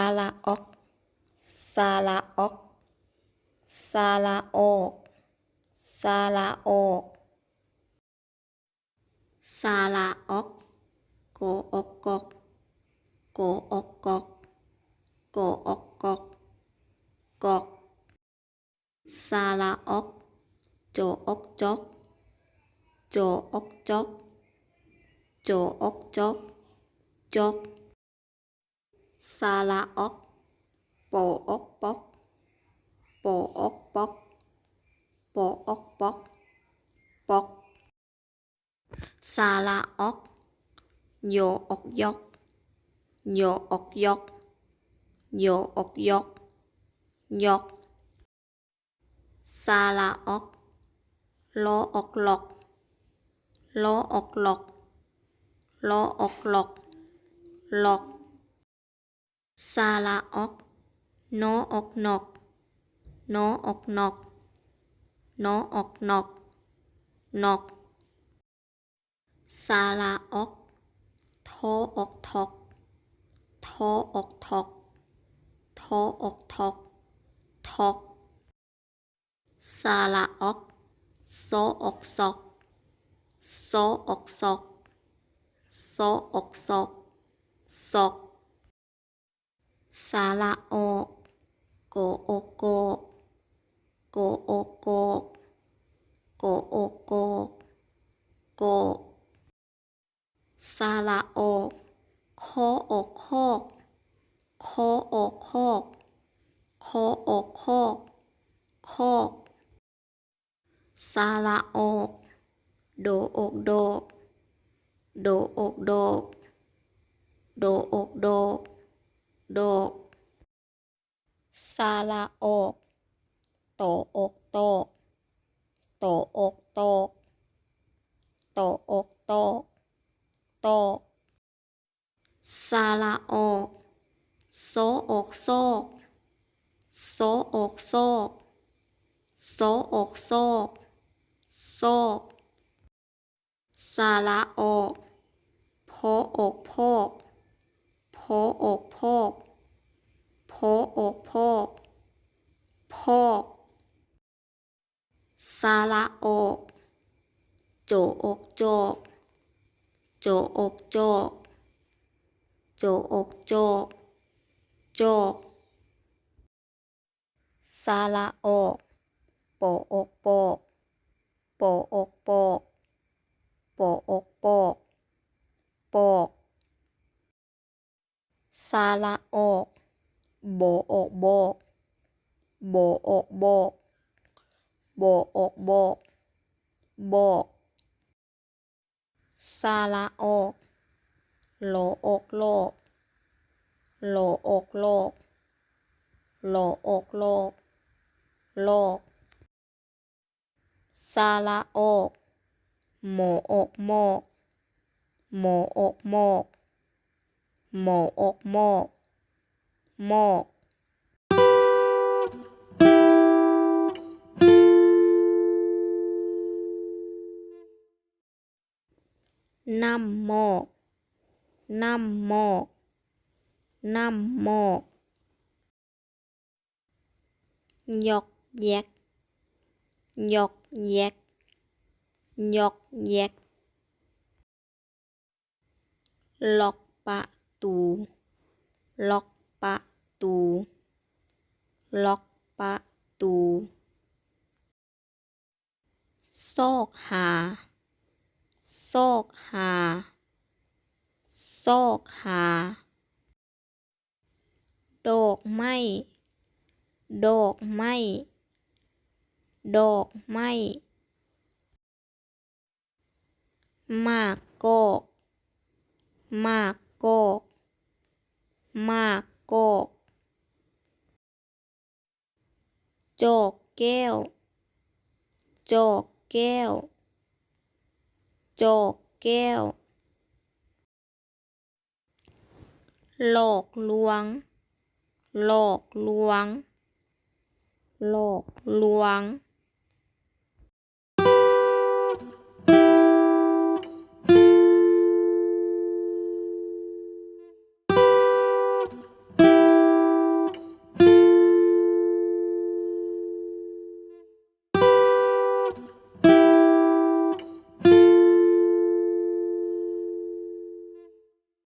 าระออกซาระออกซาระออกซาระออกซาระออกโกออกกอกโกออกกอกโกออกกอกกอกซาระออกโจออกจอกโจออกจอกโจออกจอกจอก ซาระออกโปออกปอกโปออกปอกโปออกปอกปอกซาระออกโยออกยอกโยออกยอกโยออกยอกยอกซาระออกลอออกหลอกลอออกหลอกลอออกหลอกหลอก ซาระออกนอออกนอกนอออกนอกนอออกนอกนอกซาระออกทอออกทอกทอออกทอกทอออกทอกทอกซาระออกโซออกซอกโซออกซอกโซออกซอกซอก ซาระออกโกโอกโกโกโอกโกโกโอกโกโกซาระออกคอออกคอกคอออกคอกคอออกคอกคอกซาระออกโดอกโดกโดอกโดกโดอกโดก โดกซาระออกโตอกโตกโตอกโตกโตอกโตกโตกซาระออกโซอกโซกโซอกโซกโซอกโซกโซกซาระออกโพอกโพกโพอกโพก โพอกโพกโพกซาระออกโจอกโจก โจอกโจก โจอกโจก โจกซาระออกโปอกโปก โปอกโปก โปอกโปก โปกซาระออก โบอกโบกโบอกโบกโบอกโบกโบกซาระออกโลอกโลกโลอกโลกโลอกโลกโลกซาระออกโมอกโมกมอกโมกโมอกมกโมกหมอกหมอกหมอก ยอกแยกยอกแยกยอกแยกล็อกประ ตูล็อกประตู ล็อกประตู ซอกหา ซอกหา ซอกหา ดอกไม้ ดอกไม้ ดอกไม้หมากกอกหมากกอกหมากกอก จอกแก้ว จอกแก้ว จอกแก้ว หลอกลวง หลอกลวง หลอกลวง